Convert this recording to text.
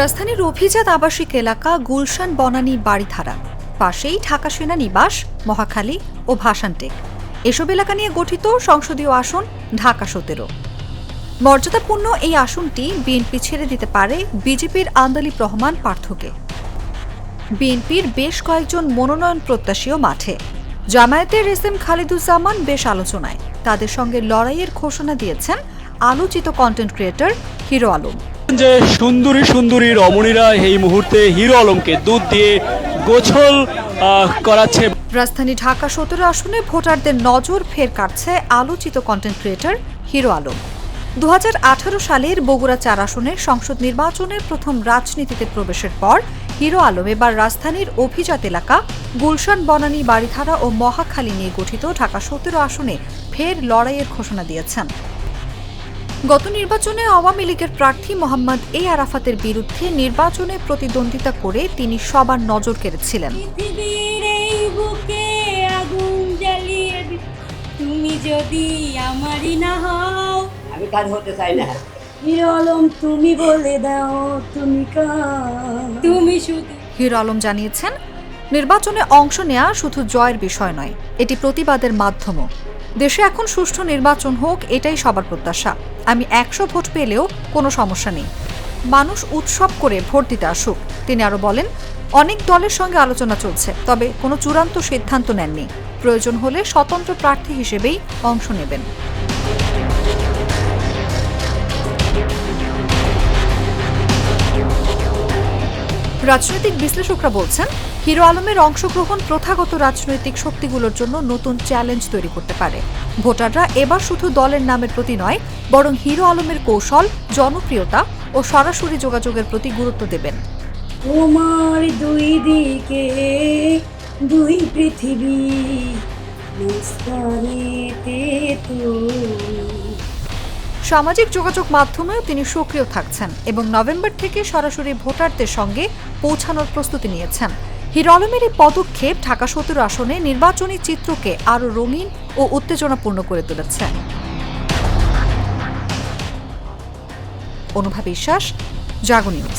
রাজধানীর অভিজাত আবাসিক এলাকা গুলশান বনানী বাড়িধারা। পাশেই ঢাকা সেনা নিবাস মহাখালী ও ভাসানটেক। এসব এলাকা নিয়ে গঠিত সংসদীয় আসন ঢাকা সতেরো। মর্যাদাপূর্ণ এই আসনটি বিএনপি ছেড়ে দিতে পারে বিজেপির আন্দালিব রহমান পার্থকে। বিএনপির বেশ কয়েকজন মনোনয়ন প্রত্যাশীও মাঠে। জামায়াতের এস এম খালিদুজ্জামান বেশ আলোচনায়। তাদের সঙ্গে লড়াইয়ের ঘোষণা দিয়েছেন আলোচিত কন্টেন্ট ক্রিয়েটর হিরো আলম। যে সুন্দরী সুন্দরী রমণীরা এই মুহূর্তে হিরো আলমকে দুধ দিয়ে গোছল করাচ্ছে। রাজধানী ঢাকা সতেরো আসনে ভোটারদের নজর ফের কাটছে আলোচিত কন্টেন্ট ক্রিয়েটর হিরো আলম। দু সালের বগুড়া চার আসনের সংসদ নির্বাচনে প্রথম রাজনীতিতে প্রবেশের পর হিরো আলম এবার রাজধানীর অভিজাত এলাকা গুলশান, বনানী বাড়িধারা ও মহাখালী নিয়ে গঠিত ঢাকা সতেরো আসনে ফের লড়াইয়ের ঘোষণা দিয়েছেন। গত নির্বাচনে আওয়ামী লীগের প্রার্থী মোহাম্মদ এ আরাফাতের বিরুদ্ধে নির্বাচনে প্রতিদ্বন্দ্বিতা করে তিনি সবার নজর কেড়েছিলেন। তুমি যদি আমারই না হও। আমি কাজ হতে চাই না। হিরো আলম তুমি বলে দাও তুমি তুমি শুধু হিরো আলম জানিয়েছেন নির্বাচনে অংশ নেওয়া শুধু জয়ের বিষয় নয় এটি প্রতিবাদের মাধ্যমও। দেশে এখন সুষ্ঠু নির্বাচন হোক, এটাই সবার প্রত্যাশা। আমি একশো ভোট পেলেও কোনো সমস্যা নেই। মানুষ উৎসব করে ভোট দিতে আসুক, তিনি আরও বলেন, অনেক দলের সঙ্গে আলোচনা চলছে, তবে কোনো চূড়ান্ত সিদ্ধান্ত নেননি। প্রয়োজন হলে স্বতন্ত্র প্রার্থী হিসেবেই অংশ নেবেন। রাজনৈতিক বিশ্লেষকরা বলছেন, হিরো আলমের অংশগ্রহণ প্রথাগত রাজনৈতিক শক্তিগুলোর জন্য নতুন চ্যালেঞ্জ তৈরি করতে পারে। ভোটাররা এবার শুধু দলের নামের প্রতি নয়, বরং হিরো আলমের কৌশল, জনপ্রিয়তা ও সরাসরি যোগাযোগের প্রতি গুরুত্ব দেবেন। তোমার দুই দিকে, দুই পৃথিবী, মুস্কানেতে তুমি সামাজিক যোগাযোগ মাধ্যমেও তিনি সক্রিয় থাকছেন এবং নভেম্বর থেকে সরাসরি ভোটারদের সঙ্গে পৌঁছানোর প্রস্তুতি নিয়েছেন। হিরো আলমের এই পদক্ষেপ ঢাকা সতেরো আসনে নির্বাচনী চিত্রকে আরও রঙিন ও উত্তেজনাপূর্ণ করে তুলেছে। অনুভা বিশ্বাস, জাগো নিউজ।